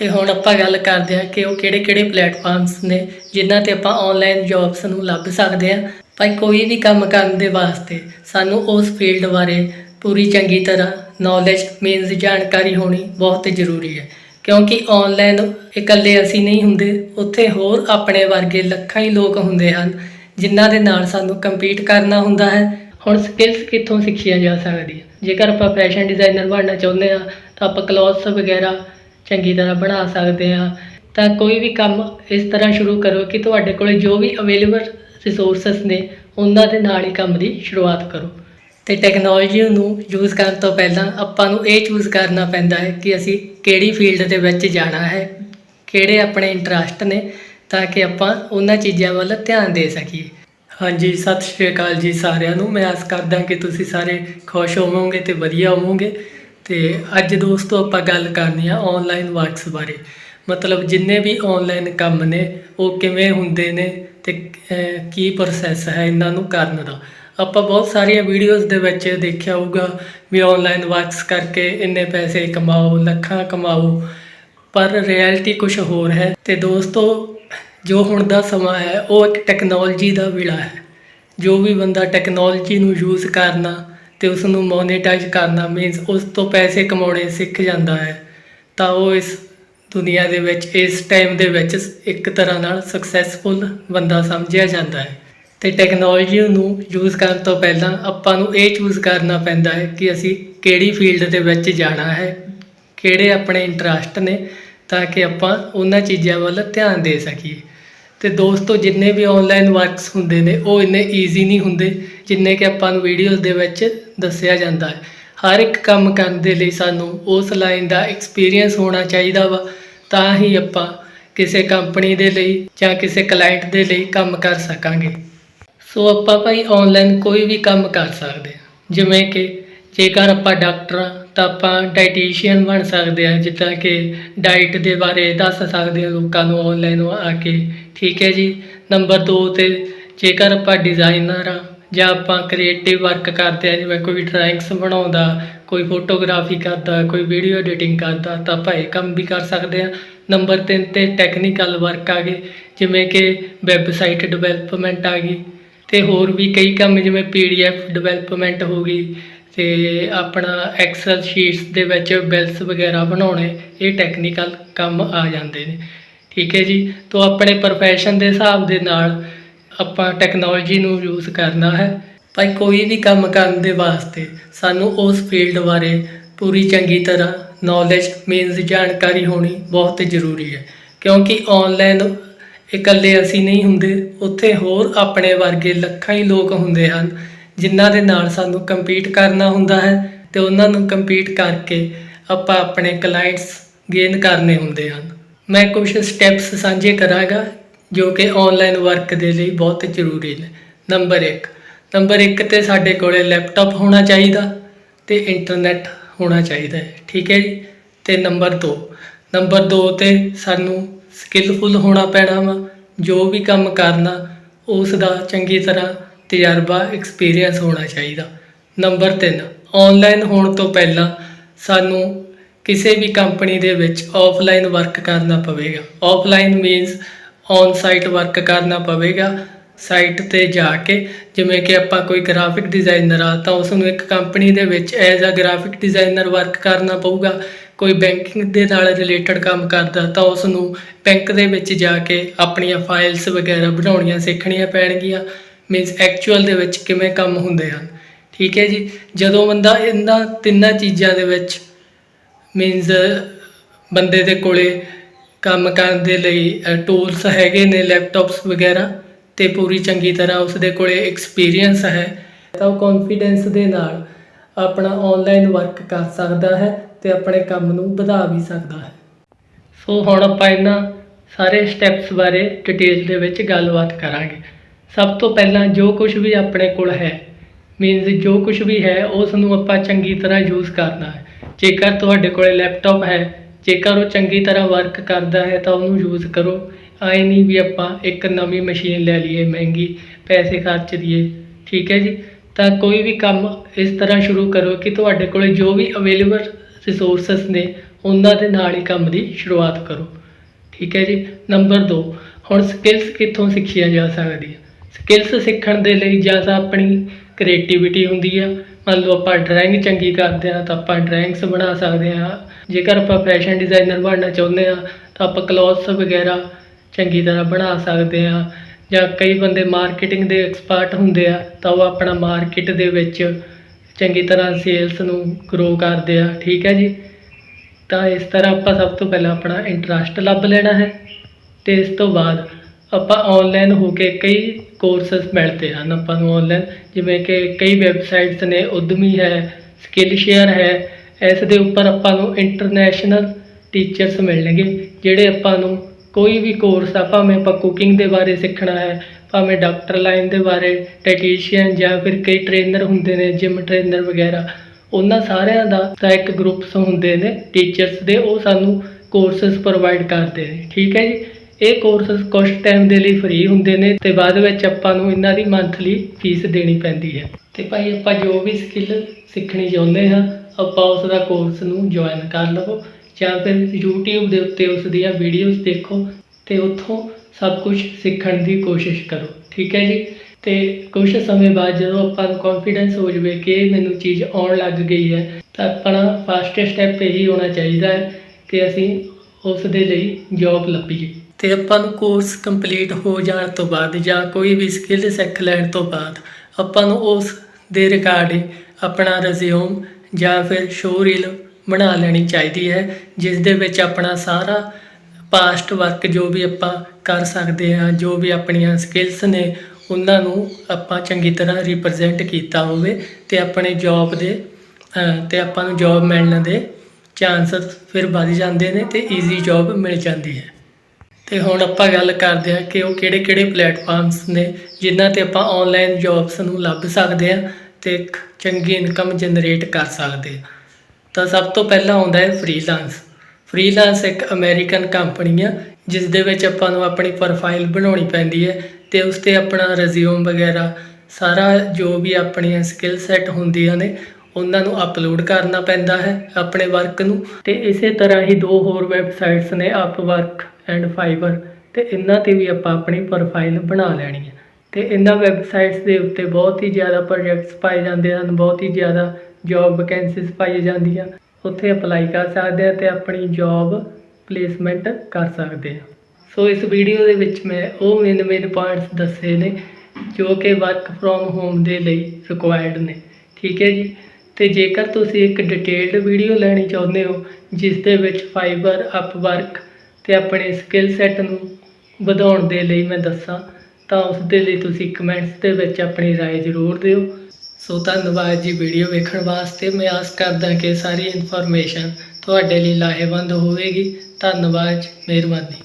ਤੇ ਹੁਣ ਆਪਾਂ ਗੱਲ ਕਰਦੇ ਹਾਂ ਕਿ ਉਹ ਕਿਹੜੇ-ਕਿਹੜੇ ਪਲੇਟਫਾਰਮਸ ਨੇ ਜਿਨ੍ਹਾਂ ਤੇ ਆਪਾਂ ਆਨਲਾਈਨ ਜੌਬਸ ਨੂੰ ਲੱਭ ਸਕਦੇ ਹਾਂ। ਭਾਈ, ਕੋਈ ਵੀ ਕੰਮ ਕਰਨ ਦੇ ਵਾਸਤੇ ਸਾਨੂੰ ਉਸ ਫੀਲਡ ਬਾਰੇ ਪੂਰੀ ਚੰਗੀ ਤਰ੍ਹਾਂ ਨੌਲੇਜ ਮੀਨਸ ਜਾਣਕਾਰੀ ਹੋਣੀ ਬਹੁਤ ਜ਼ਰੂਰੀ ਹੈ। ਕਿਉਂਕਿ ਆਨਲਾਈਨ ਇਕੱਲੇ ਅਸੀਂ ਨਹੀਂ ਹੁੰਦੇ, ਉੱਥੇ ਹੋਰ ਆਪਣੇ ਵਰਗੇ ਲੱਖਾਂ ਹੀ ਲੋਕ ਹੁੰਦੇ ਹਨ, ਜਿਨ੍ਹਾਂ ਦੇ ਨਾਲ ਸਾਨੂੰ ਕੰਪੀਟ ਕਰਨਾ ਹੁੰਦਾ ਹੈ। ਹੁਣ ਸਕਿੱਲਸ ਕਿੱਥੋਂ ਸਿੱਖੀਆਂ ਜਾ ਸਕਦੀਆਂ? ਜੇਕਰ ਆਪਾਂ ਫੈਸ਼ਨ ਡਿਜ਼ਾਈਨਰ ਬਣਨਾ ਚਾਹੁੰਦੇ ਹਾਂ, ਤਾਂ ਆਪਾਂ ਕਲੋਥਸ ਵਗੈਰਾ ਚੰਗੀ ਤਰ੍ਹਾਂ ਬਣਾ ਸਕਦੇ ਹਾਂ। ਤਾਂ ਕੋਈ ਵੀ ਕੰਮ ਇਸ ਤਰ੍ਹਾਂ ਸ਼ੁਰੂ ਕਰੋ ਕਿ ਤੁਹਾਡੇ ਕੋਲ ਜੋ ਵੀ ਅਵੇਲੇਬਲ ਰਿਸੋਰਸਸ ਨੇ, ਉਹਨਾਂ ਦੇ ਨਾਲ ਹੀ ਕੰਮ ਦੀ ਸ਼ੁਰੂਆਤ ਕਰੋ। ਤੇ ਟੈਕਨੋਲੋਜੀ ਨੂੰ ਯੂਜ਼ ਕਰਨ ਤੋਂ ਪਹਿਲਾਂ ਆਪਾਂ ਨੂੰ ਇਹ ਚੂਜ਼ ਕਰਨਾ ਪੈਂਦਾ ਹੈ ਕਿ ਅਸੀਂ ਕਿਹੜੀ ਫੀਲਡ ਦੇ ਵਿੱਚ ਜਾਣਾ ਹੈ, ਕਿਹੜੇ ਆਪਣੇ ਇੰਟਰਸਟ ਨੇ, ਤਾਂ ਕਿ ਆਪਾਂ ਉਹਨਾਂ ਚੀਜ਼ਾਂ ਵੱਲ ਧਿਆਨ ਦੇ ਸਕੀਏ। ਹਾਂਜੀ, ਸਤਿ ਸ਼੍ਰੀ ਅਕਾਲ ਜੀ ਸਾਰਿਆਂ ਨੂੰ। ਮੈਂ ਆਸ ਕਰਦਾ ਕਿ ਤੁਸੀਂ ਸਾਰੇ ਖੁਸ਼ ਹੋਵੋਗੇ ਤੇ ਵਧੀਆ ਹੋਵੋਗੇ। ਤੇ ਅੱਜ ਦੋਸਤੋ ਆਪਾਂ ਗੱਲ ਕਰਨੀ ਆ ਆਨਲਾਈਨ ਵਰਕਸ ਬਾਰੇ। ਮਤਲਬ ਜਿੰਨੇ ਵੀ ਆਨਲਾਈਨ ਕੰਮ ਨੇ, ਉਹ ਕਿਵੇਂ ਹੁੰਦੇ ਨੇ ਤੇ ਕੀ ਪ੍ਰੋਸੈਸ ਹੈ ਇਹਨਾਂ ਨੂੰ ਕਰਨ ਦਾ। ਆਪਾਂ ਬਹੁਤ ਸਾਰੀਆਂ ਵੀਡੀਓਜ਼ ਦੇ ਵਿੱਚ ਦੇਖਿਆ ਹੋਊਗਾ ਵੀ ਆਨਲਾਈਨ ਵਰਕਸ ਕਰਕੇ ਇੰਨੇ ਪੈਸੇ ਕਮਾਓ, ਲੱਖਾਂ ਕਮਾਓ, ਪਰ ਰਿਐਲਿਟੀ ਕੁਝ ਹੋਰ ਹੈ। ਤੇ ਦੋਸਤੋ, ਜੋ ਹੁਣ ਦਾ ਸਮਾਂ ਹੈ, ਉਹ ਇੱਕ ਟੈਕਨੋਲੋਜੀ ਦਾ ਵੇਲਾ ਹੈ। ਜੋ ਵੀ ਬੰਦਾ ਟੈਕਨੋਲੋਜੀ ਨੂੰ ਯੂਜ਼ ਕਰਨਾ ਅਤੇ ਉਸ ਨੂੰ ਮੋਨੇਟਾਈਜ਼ ਕਰਨਾ ਮੀਨਸ ਉਸ ਤੋਂ ਪੈਸੇ ਕਮਾਉਣੇ ਸਿੱਖ ਜਾਂਦਾ ਹੈ। ਤਾਂ ਉਹ ਇਸ ਦੁਨੀਆ ਦੇ ਵਿੱਚ, ਇਸ ਟਾਈਮ ਦੇ ਵਿੱਚ ਇੱਕ ਤਰ੍ਹਾਂ ਨਾਲ ਸਕਸੈਸਫੁਲ ਬੰਦਾ ਸਮਝਿਆ ਜਾਂਦਾ ਹੈ। ਤੇ ਟੈਕਨੋਲੋਜੀ ਨੂੰ ਯੂਜ਼ ਕਰਨ ਤੋਂ ਪਹਿਲਾਂ ਆਪਾਂ ਨੂੰ ਇਹ ਚੂਜ਼ ਕਰਨਾ ਪੈਂਦਾ ਹੈ ਕਿ ਅਸੀਂ ਕਿਹੜੀ ਫੀਲਡ ਦੇ ਵਿੱਚ ਜਾਣਾ ਹੈ, ਕਿਹੜੇ ਆਪਣੇ ਇੰਟਰਸਟ ਨੇ, ਤਾਂ ਕਿ ਆਪਾਂ ਉਹਨਾਂ ਚੀਜ਼ਾਂ ਵੱਲ ਧਿਆਨ ਦੇ ਸਕੀਏ। ਤੇ ਦੋਸਤੋ, ਜਿੰਨੇ ਵੀ ਆਨਲਾਈਨ ਵਰਕਸ ਹੁੰਦੇ ਨੇ, ਉਹ ਇੰਨੇ ਈਜ਼ੀ ਨਹੀਂ ਹੁੰਦੇ, ਜਿੰਨੇ ਕਿ ਆਪਾਂ ਨੂੰ ਵੀਡੀਓਜ਼ ਦੇ ਵਿੱਚ ਦੱਸਿਆ ਜਾਂਦਾ ਹੈ। ਹਰ ਇੱਕ ਕੰਮ ਕਰਨ ਦੇ ਲਈ ਸਾਨੂੰ ਉਸ ਲਾਈਨ ਦਾ ਐਕਸਪੀਰੀਅੰਸ ਹੋਣਾ ਚਾਹੀਦਾ ਵਾ, ਤਾਂ ਹੀ ਆਪਾਂ ਕਿਸੇ ਕੰਪਨੀ ਦੇ ਲਈ ਜਾਂ ਕਿਸੇ ਕਲਾਇੰਟ ਦੇ ਲਈ ਕੰਮ ਕਰ ਸਕਾਂਗੇ। ਸੋ ਆਪਾਂ ਭਾਈ ਆਨਲਾਈਨ ਕੋਈ ਵੀ ਕੰਮ ਕਰ ਸਕਦੇ ਹਾਂ। ਜਿਵੇਂ ਕਿ ਜੇਕਰ ਆਪਾਂ ਡਾਕਟਰਾਂ ਤਾਂ ਆਪਾਂ ਡਾਈਟੀਸ਼ੀਅਨ ਬਣ ਸਕਦੇ ਹਾਂ, ਜਿੱਦਾਂ ਕਿ ਡਾਈਟ ਦੇ ਬਾਰੇ ਦੱਸ ਸਕਦੇ ਹਾਂ ਲੋਕਾਂ ਨੂੰ ਆਨਲਾਈਨ ਆ ਕੇ। ਠੀਕ ਹੈ ਜੀ? ਨੰਬਰ 2 ਤੇ ਜੇਕਰ ਆਪਾਂ ਡਿਜ਼ਾਈਨਰ ਆ ਜਾਂ ਆਪਾਂ ਕ੍ਰੀਏਟਿਵ ਵਰਕ ਕਰਦੇ ਆ ਜਿਵੇਂ ਕੋਈ ਡਰਾਇੰਗਸ ਬਣਾਉਂਦਾ, ਕੋਈ ਫੋਟੋਗ੍ਰਾਫੀ ਕਰਦਾ, ਕੋਈ ਵੀਡੀਓ ਐਡੀਟਿੰਗ ਕਰਦਾ, ਤਾਂ ਆਪਾਂ ਇਹ ਕੰਮ ਵੀ ਕਰ ਸਕਦੇ ਹਾਂ। ਨੰਬਰ 3 ਤੇ ਟੈਕਨੀਕਲ ਵਰਕ ਆ ਗਏ ਜਿਵੇਂ ਕਿ ਵੈਬਸਾਈਟ ਡਿਵੈਲਪਮੈਂਟ ਆ ਗਈ ਤੇ ਹੋਰ ਵੀ ਕਈ ਕੰਮ, ਜਿਵੇਂ ਪੀਡੀਐਫ ਡਿਵੈਲਪਮੈਂਟ ਹੋ ਗਈ ਤੇ ਆਪਣਾ ਐਕਸਲ ਸ਼ੀਟਸ ਦੇ ਵਿੱਚ ਬਿਲਸ ਵਗੈਰਾ ਬਣਾਉਣੇ, ਇਹ ਟੈਕਨੀਕਲ ਕੰਮ ਆ ਜਾਂਦੇ ਨੇ। ਠੀਕ ਹੈ ਜੀ? ਤੋਂ ਆਪਣੇ profession ਦੇ ਹਿਸਾਬ ਦੇ ਨਾਲ ਆਪਾਂ ਟੈਕਨੋਲੋਜੀ ਨੂੰ ਯੂਜ਼ ਕਰਨਾ ਹੈ। ਭਾਈ, ਕੋਈ ਵੀ ਕੰਮ ਕਰਨ ਦੇ ਵਾਸਤੇ ਸਾਨੂੰ ਉਸ ਫੀਲਡ ਬਾਰੇ ਪੂਰੀ ਚੰਗੀ ਤਰ੍ਹਾਂ ਨੌਲੇਜ ਮੀਨਸ ਜਾਣਕਾਰੀ ਹੋਣੀ ਬਹੁਤ ਜ਼ਰੂਰੀ ਹੈ। ਕਿਉਂਕਿ ਆਨਲਾਈਨ ਇਕੱਲੇ ਅਸੀਂ ਨਹੀਂ ਹੁੰਦੇ, ਉੱਥੇ ਹੋਰ ਆਪਣੇ ਵਰਗੇ ਲੱਖਾਂ ਹੀ ਲੋਕ ਹੁੰਦੇ ਹਨ। ਜਿਨ੍ਹਾਂ ਦੇ ਨਾਲ ਸਾਨੂੰ ਕੰਪੀਟ ਕਰਨਾ ਹੁੰਦਾ ਹੈ ਤੇ ਉਹਨਾਂ ਨੂੰ ਕੰਪੀਟ ਕਰਕੇ ਆਪਾਂ ਆਪਣੇ ਕਲਾਇੰਟਸ ਗੇਨ ਕਰਨੇ ਹੁੰਦੇ ਹਨ। ਮੈਂ ਕੁਝ ਸਟੈਪਸ ਸਾਂਝੇ ਕਰਾਂਗਾ ਜੋ ਕਿ ਆਨਲਾਈਨ ਵਰਕ ਦੇ ਲਈ ਬਹੁਤ ਜ਼ਰੂਰੀ ਨੇ। ਨੰਬਰ 1 ਨੰਬਰ 1 ਤੇ ਸਾਡੇ ਕੋਲੇ ਲੈਪਟਾਪ ਹੋਣਾ ਚਾਹੀਦਾ ਤੇ ਇੰਟਰਨੈਟ ਹੋਣਾ ਚਾਹੀਦਾ ਹੈ। ਠੀਕ ਹੈ ਜੀ? ਤੇ ਨੰਬਰ 2 ਨੰਬਰ 2 ਤੇ ਸਾਨੂੰ ਸਕਿੱਲਫੁਲ ਹੋਣਾ ਪੈਣਾ ਵਾ। ਜੋ ਵੀ ਕੰਮ ਕਰਨਾ, ਉਸ ਦਾ ਚੰਗੀ ਤਰ੍ਹਾਂ ਤਜਰਬਾ ਐਕਸਪੀਰੀਅੰਸ ਹੋਣਾ ਚਾਹੀਦਾ। ਨੰਬਰ 3 ਆਨਲਾਈਨ ਹੋਣ ਤੋਂ ਪਹਿਲਾਂ ਸਾਨੂੰ ਕਿਸੇ ਵੀ ਕੰਪਨੀ ਦੇ ਵਿੱਚ ਆਫਲਾਈਨ ਵਰਕ ਕਰਨਾ ਪਵੇਗਾ। Offline means on site work ਕਰਨਾ ਪਵੇਗਾ। ਸਾਈਟ ਤੇ ਜਾ ਕੇ, ਜਿਵੇਂ ਕਿ ਆਪਾਂ ਕੋਈ ਗ੍ਰਾਫਿਕ ਡਿਜ਼ਾਈਨਰ ਆ, ਤਾਂ ਉਸ ਨੂੰ ਇੱਕ ਕੰਪਨੀ ਦੇ ਵਿੱਚ as a graphic designer work ਕਰਨਾ ਪਊਗਾ। ਕੋਈ ਬੈਂਕਿੰਗ ਦੇ ਨਾਲ ਰਿਲੇਟਡ ਕੰਮ ਕਰਦਾ, ਤਾਂ ਉਸ ਨੂੰ ਬੈਂਕ ਦੇ ਵਿੱਚ ਜਾ ਕੇ ਆਪਣੀਆਂ ਫਾਈਲਸ ਵਗੈਰਾ ਬਣਾਉਣੀਆਂ ਸਿੱਖਣੀਆਂ ਪੈਣਗੀਆਂ। ਮੀਨਸ ਐਕਚੁਅਲ ਦੇ ਵਿੱਚ ਕਿਵੇਂ ਕੰਮ ਹੁੰਦੇ ਹਨ। ਠੀਕ ਹੈ ਜੀ? ਜਦੋਂ ਬੰਦਾ ਇਹਨਾਂ ਤਿੰਨਾਂ ਚੀਜ਼ਾਂ ਦੇ ਵਿੱਚ ਮੀਨਸ ਬੰਦੇ ਦੇ ਕੋਲੇ ਕੰਮ ਕਰਨ ਦੇ ਲਈ ਟੂਲਸ ਹੈਗੇ ਨੇ ਲੈਪਟਾਪਸ ਵਗੈਰਾ, ਤੇ ਪੂਰੀ ਚੰਗੀ ਤਰ੍ਹਾਂ ਉਸ ਦੇ ਕੋਲੇ ਐਕਸਪੀਰੀਅੰਸ ਹੈ, ਤਾਂ ਉਹ ਕੌਨਫੀਡੈਂਸ ਦੇ ਨਾਲ ਆਪਣਾ ਆਨਲਾਈਨ ਵਰਕ ਕਰ ਸਕਦਾ ਹੈ ਤੇ ਆਪਣੇ ਕੰਮ ਨੂੰ ਵਧਾ ਵੀ ਸਕਦਾ ਹੈ। ਸੋ ਹੁਣ ਆਪਾਂ ਇਹਨਾਂ ਸਾਰੇ ਸਟੈਪਸ ਬਾਰੇ ਡਿਟੇਲ ਦੇ ਵਿੱਚ ਗੱਲਬਾਤ ਕਰਾਂਗੇ। ਸਭ ਤੋਂ ਪਹਿਲਾਂ ਜੋ ਕੁਝ ਵੀ ਆਪਣੇ ਕੋਲ ਹੈ ਮੀਨਜ਼ ਜੋ ਕੁਝ ਵੀ ਹੈ ਉਸ ਨੂੰ ਆਪਾਂ ਚੰਗੀ ਤਰ੍ਹਾਂ ਯੂਜ਼ ਕਰਨਾ ਹੈ। ਜੇਕਰ ਤੁਹਾਡੇ ਕੋਲੇ ਲੈਪਟਾਪ ਹੈ, ਜੇਕਰ ਉਹ ਚੰਗੀ ਤਰ੍ਹਾਂ ਵਰਕ ਕਰਦਾ ਹੈ, ਤਾਂ ਉਹਨੂੰ ਯੂਜ਼ ਕਰੋ। ਆਏ ਨਹੀਂ ਵੀ ਆਪਾਂ ਇੱਕ ਨਵੀਂ ਮਸ਼ੀਨ ਲੈ ਲਈਏ, ਮਹਿੰਗੀ ਪੈਸੇ ਖਰਚ ਦਈਏ, ਠੀਕ ਹੈ ਜੀ? ਤਾਂ ਕੋਈ ਵੀ ਕੰਮ ਇਸ ਤਰ੍ਹਾਂ ਸ਼ੁਰੂ ਕਰੋ ਕਿ ਤੁਹਾਡੇ ਕੋਲੇ ਜੋ ਵੀ ਅਵੇਲੇਬਲ ਰਿਸੋਰਸਸ ਨੇ, ਉਹਨਾਂ ਦੇ ਨਾਲ ਹੀ ਕੰਮ ਦੀ ਸ਼ੁਰੂਆਤ ਕਰੋ। ਠੀਕ ਹੈ ਜੀ? ਨੰਬਰ 2 ਹੁਣ ਸਕਿੱਲਸ ਕਿੱਥੋਂ ਸਿੱਖੀਆਂ ਜਾ ਸਕਦੀਆਂ? ਸਕਿੱਲਸ ਸਿੱਖਣ ਦੇ ਲਈ ਜਾਂ ਤਾਂ ਆਪਣੀ ਕ੍ਰੀਏਟੀਵਿਟੀ ਹੁੰਦੀ ਆ। ਮੰਨ ਲਓ ਆਪਾਂ ਡਰਾਇੰਗ ਚੰਗੀ ਕਰਦੇ ਆ ਤਾਂ ਆਪਾਂ ਡਰਾਇੰਗਸ ਬਣਾ ਸਕਦੇ ਆ। ਜੇਕਰ ਆਪਾਂ ਫੈਸ਼ਨ ਡਿਜ਼ਾਈਨਰ ਬਣਨਾ ਚਾਹੁੰਦੇ ਆ ਤਾਂ ਆਪਾਂ ਕਲੋਥਸ ਵਗੈਰਾ ਚੰਗੀ ਤਰ੍ਹਾਂ ਬਣਾ ਸਕਦੇ ਆ। ਜਾਂ ਕਈ ਬੰਦੇ ਮਾਰਕੀਟਿੰਗ ਦੇ ਐਕਸਪਰਟ ਹੁੰਦੇ ਆ ਤਾਂ ਉਹ ਆਪਣਾ ਮਾਰਕੀਟ ਦੇ ਵਿੱਚ ਚੰਗੀ ਤਰ੍ਹਾਂ ਸੇਲਸ ਨੂੰ ਗਰੋ ਕਰਦੇ ਆ। ਠੀਕ ਹੈ ਜੀ? ਤਾਂ ਇਸ ਤਰ੍ਹਾਂ ਆਪਾਂ ਸਭ ਤੋਂ ਪਹਿਲਾਂ ਆਪਣਾ ਇੰਟਰਸਟ ਲੱਭ ਲੈਣਾ ਹੈ। ਤੇ ਇਸ ਤੋਂ ਬਾਅਦ ਆਪਾਂ ਆਨਲਾਈਨ ਹੋ ਕੇ ਕਈ ਕੋਰਸਸ ਮਿਲਦੇ ਹਨ, ਆਪਾਂ ਨੂੰ ਆਨਲਾਈਨ ਜਿਵੇਂ ਕਿ ਕਈ ਵੈਬਸਾਈਟਸ ਨੇ ਉਦਮੀ ਹੈ ਸਕਿੱਲ ਸ਼ੇਅਰ ਹੈ, ਇਸ ਦੇ ਉੱਪਰ ਆਪਾਂ ਨੂੰ ਇੰਟਰਨੈਸ਼ਨਲ ਟੀਚਰਸ ਮਿਲਣਗੇ, ਜਿਹੜੇ ਆਪਾਂ ਨੂੰ ਕੋਈ ਵੀ ਕੋਰਸ ਆ, ਭਾਵੇਂ ਆਪਾਂ ਕੁਕਿੰਗ ਦੇ ਬਾਰੇ ਸਿੱਖਣਾ ਹੈ, ਭਾਵੇਂ ਡਾਕਟਰ ਲਾਈਨ ਦੇ ਬਾਰੇ ਡਾਈਟੀਸ਼ੀਅਨ ਜਾਂ ਫਿਰ ਕਈ ਟ੍ਰੇਨਰ ਹੁੰਦੇ ਨੇ ਜਿਮ ਟ੍ਰੇਨਰ ਵਗੈਰਾ, ਉਹਨਾਂ ਸਾਰਿਆਂ ਦਾ ਤਾਂ ਇੱਕ ਗਰੁੱਪਸ ਹੁੰਦੇ ਨੇ ਟੀਚਰਸ ਦੇ, ਉਹ ਸਾਨੂੰ ਕੋਰਸਸ ਪ੍ਰੋਵਾਈਡ ਕਰਦੇ ਨੇ, ਠੀਕ ਹੈ ਜੀ? ਇਹ ਕੋਰਸਸ ਕੁਝ ਟਾਈਮ ਦੇ ਲਈ ਫ੍ਰੀ ਹੁੰਦੇ ਨੇ ਤੇ ਬਾਅਦ ਵਿੱਚ ਆਪਾਂ ਨੂੰ ਇਹਨਾਂ ਦੀ ਮੰਥਲੀ ਫੀਸ ਦੇਣੀ ਪੈਂਦੀ ਹੈ। ਤੇ ਭਾਈ ਆਪਾਂ ਜੋ ਵੀ ਸਕਿੱਲ ਸਿੱਖਣੀ ਚਾਹੁੰਦੇ ਹਾਂ, ਆਪਾਂ ਉਸ ਦਾ ਕੋਰਸ ਨੂੰ ਜੁਆਇਨ ਕਰ ਲਵੋ ਜਾਂ ਫਿਰ YouTube ਦੇ ਉੱਤੇ ਉਸ ਦੀਆਂ ਵੀਡੀਓਜ਼ ਦੇਖੋ ਤੇ ਉੱਥੋਂ ਸਭ ਕੁਝ ਸਿੱਖਣ ਦੀ ਕੋਸ਼ਿਸ਼ ਕਰੋ, ਠੀਕ ਹੈ ਜੀ? ਤੇ ਕੁਝ ਸਮੇਂ ਬਾਅਦ ਜਦੋਂ ਆਪਾਂ ਨੂੰ ਕੌਨਫੀਡੈਂਸ ਹੋ ਜਾਵੇ ਕਿ ਮੈਨੂੰ ਚੀਜ਼ ਆਉਣ ਲੱਗ ਗਈ ਹੈ, ਤਾਂ ਆਪਣਾ ਫਸਟ ਸਟੈਪ ਇਹੀ ਹੋਣਾ ਚਾਹੀਦਾ ਹੈ ਕਿ ਅਸੀਂ ਉਸ ਦੇ ਲਈ ਜੌਬ ਲੱਭੀਏ। ਤੇ ਆਪਾਂ ਨੂੰ ਕੋਰਸ ਕੰਪਲੀਟ ਹੋ ਜਾਣ ਤੋਂ ਬਾਅਦ ਜਾਂ ਕੋਈ ਵੀ ਸਕਿੱਲ ਸਿੱਖ ਲੈਣ ਤੋਂ ਬਾਅਦ ਆਪਾਂ ਨੂੰ ਉਸ ਦੇ ਰਿਕਾਰਡਿੰਗ ਆਪਣਾ ਰਿਜ਼ਿਊਮ ਜਾਂ ਫਿਰ ਸ਼ੋਅ ਰੀਲ ਬਣਾ ਲੈਣੀ ਚਾਹੀਦੀ ਹੈ ਜਿਸ ਦੇ ਵਿੱਚ ਆਪਣਾ ਸਾਰਾ ਪਾਸਟ ਵਰਕ ਜੋ ਵੀ ਆਪਾਂ ਕਰ ਸਕਦੇ ਹਾਂ ਜੋ ਵੀ ਆਪਣੀਆਂ ਸਕਿੱਲਸ ਨੇ ਉਹਨਾਂ ਨੂੰ ਆਪਾਂ ਚੰਗੀ ਤਰ੍ਹਾਂ ਰਿਪਰੈਜ਼ੈਂਟ ਕੀਤਾ ਹੋਵੇ ਤੇ ਆਪਣੇ ਜੌਬ ਦੇ ਅਹ, ਤੇ ਆਪਾਂ ਨੂੰ ਜੌਬ ਮਿਲਣ ਦੇ ਚਾਂਸਸ ਫਿਰ ਵੱਧ ਜਾਂਦੇ ਨੇ ਤੇ ਈਜ਼ੀ ਜੌਬ ਮਿਲ ਜਾਂਦੀ ਹੈ। ਤੇ ਹੁਣ ਆਪਾਂ ਗੱਲ ਕਰਦੇ ਹਾਂ ਕਿ ਉਹ ਕਿਹੜੇ-ਕਿਹੜੇ ਪਲੇਟਫਾਰਮਸ ਨੇ ਜਿਨ੍ਹਾਂ ਤੇ ਆਪਾਂ ਆਨਲਾਈਨ ਜੌਬਸ ਨੂੰ ਲੱਭ ਸਕਦੇ ਹਾਂ ਤੇ ਇੱਕ ਚੰਗੀ ਇਨਕਮ ਜਨਰੇਟ ਕਰ ਸਕਦੇ ਹਾਂ। ਤਾਂ ਸਭ ਤੋਂ ਪਹਿਲਾਂ ਆਉਂਦਾ ਹੈ ਫ੍ਰੀਲਾਂਸ ਫ੍ਰੀਲਾਂਸ ਇੱਕ ਅਮਰੀਕਨ ਕੰਪਨੀ ਆ ਜਿਸ ਦੇ ਵਿੱਚ ਆਪਾਂ ਨੂੰ ਆਪਣੀ ਪ੍ਰੋਫਾਈਲ ਬਣਾਉਣੀ ਪੈਂਦੀ ਹੈ ਤੇ ਉਸ ਤੇ ਆਪਣਾ ਰਿਜ਼ਿਊਮ ਵਗੈਰਾ ਸਾਰਾ ਜੋ ਵੀ ਆਪਣੀਆਂ ਸਕਿੱਲ ਸੈਟ ਹੁੰਦੀਆਂ ਨੇ, ਉਹਨਾਂ ਨੂੰ ਅਪਲੋਡ ਕਰਨਾ ਪੈਂਦਾ ਹੈ ਆਪਣੇ ਵਰਕ ਨੂੰ। ਤੇ ਇਸੇ ਤਰ੍ਹਾਂ ਹੀ ਦੋ ਹੋਰ ਵੈਬਸਾਈਟਸ ਨੇ ਅਪਵਰਕ ਐਂਡ ਫਾਈਬਰ ਤੇ ਇਹਨਾਂ ਤੇ ਵੀ ਆਪਾਂ ਆਪਣੀ ਪ੍ਰੋਫਾਈਲ ਬਣਾ ਲੈਣੀ ਹੈ। ਤੇ ਇਹਨਾਂ ਵੈਬਸਾਈਟਸ ਦੇ ਉੱਤੇ ਬਹੁਤ ਹੀ ਜ਼ਿਆਦਾ ਪ੍ਰੋਜੈਕਟਸ ਪਾਏ ਜਾਂਦੇ ਹਨ, ਬਹੁਤ ਹੀ ਜ਼ਿਆਦਾ ਜੌਬ ਵੈਕੈਂਸੀਜ਼ ਪਾਈ ਜਾਂਦੀਆਂ। ਉੱਥੇ ਅਪਲਾਈ ਕਰ ਸਕਦੇ ਆ ਤੇ ਆਪਣੀ ਜੌਬ ਪਲੇਸਮੈਂਟ ਕਰ ਸਕਦੇ ਆ ਸੋ ਇਸ ਵੀਡੀਓ ਦੇ ਵਿੱਚ ਮੈਂ ਉਹ ਮੇਨ ਮੇਨ ਪੁਆਇੰਟਸ ਦੱਸੇ ਨੇ, ਜੋ ਕਿ ਵਰਕ ਫਰੋਮ ਹੋਮ ਦੇ ਲਈ ਰਿਕੁਆਇਰਡ ਨੇ। ਠੀਕ ਹੈ ਜੀ? ਤੇ ਜੇਕਰ ਤੁਸੀਂ ਇੱਕ ਡਿਟੇਲਡ ਵੀਡੀਓ ਲੈਣੀ ਚਾਹੁੰਦੇ ਹੋ, ਜਿਸ ਦੇ ਵਿੱਚ ਫਾਈਬਰ ਅਪਵਰਕ ਤੇ ਆਪਣੇ ਸਕਿੱਲ ਸੈੱਟ ਨੂੰ ਵਧਾਉਣ ਦੇ ਲਈ ਮੈਂ ਦੱਸਾਂ ਤਾਂ ਉਸ ਦੇ ਲਈ ਤੁਸੀਂ ਕਮੈਂਟਸ ਦੇ ਵਿੱਚ ਆਪਣੀ رائے ਜ਼ਰੂਰ ਦਿਓ ਸੋ ਧੰਨਵਾਦ ਜੀ ਵੀਡੀਓ ਵੇਖਣ ਵਾਸਤੇ ਮੈਂ ਆਸ ਕਰਦਾ ਕਿ ਸਾਰੀ ਇਨਫੋਰਮੇਸ਼ਨ ਤੁਹਾਡੇ ਲਈ ਲਾਹੇਵੰਦ ਹੋਵੇਗੀ ਧੰਨਵਾਦ ਜੀ, ਮਿਹਰਬਾਨੀ